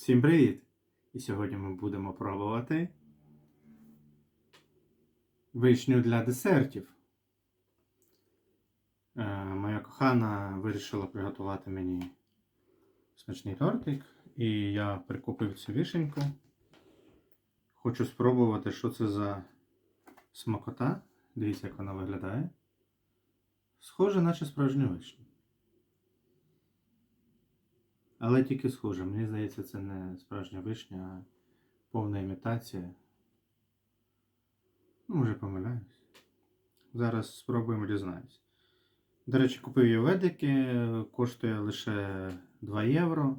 Всім привіт! І сьогодні ми будемо пробувати вишню для десертів. Е, моя кохана вирішила приготувати мені смачний тортик, і я прикупив цю вишеньку. Хочу спробувати, що це за смакота. Дивіться, як вона виглядає. Схоже, наче справжню вишню. Але тільки схоже. Мені здається, це не справжня вишня, а повна імітація. Ну, може помиляюсь. Зараз спробуємо дізнатися. До речі, купив я ведики, коштує лише 2 євро.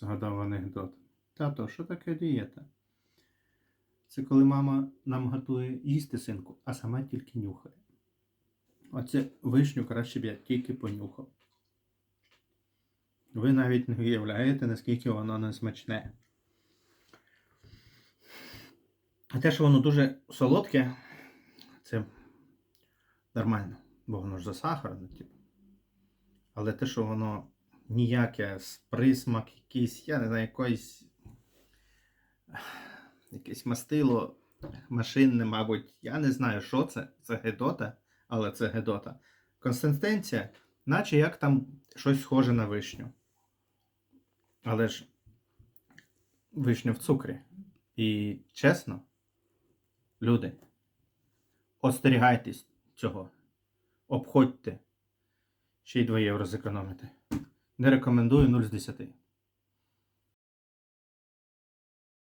Згадав анекдот. Тато, що таке дієта? Це коли мама нам готує їсти синку, а сама тільки нюхає. Оце вишню краще б я тільки понюхав. Ви навіть не уявляєте, наскільки воно не смачне. А те, що воно дуже солодке, це нормально, бо воно ж засахарне, типу. Але те, що воно ніяке присмак якийсь, я не знаю, якоїсь якесь мастило машинне, мабуть. Я не знаю, що це. Це гедота, але це гедота. Консистенція, наче як там щось схоже на вишню. Але ж вишню в цукрі. І чесно, люди, остерігайтесь цього. Обходьте. Ще й 2 євро зекономити. Не рекомендую 0 з 10.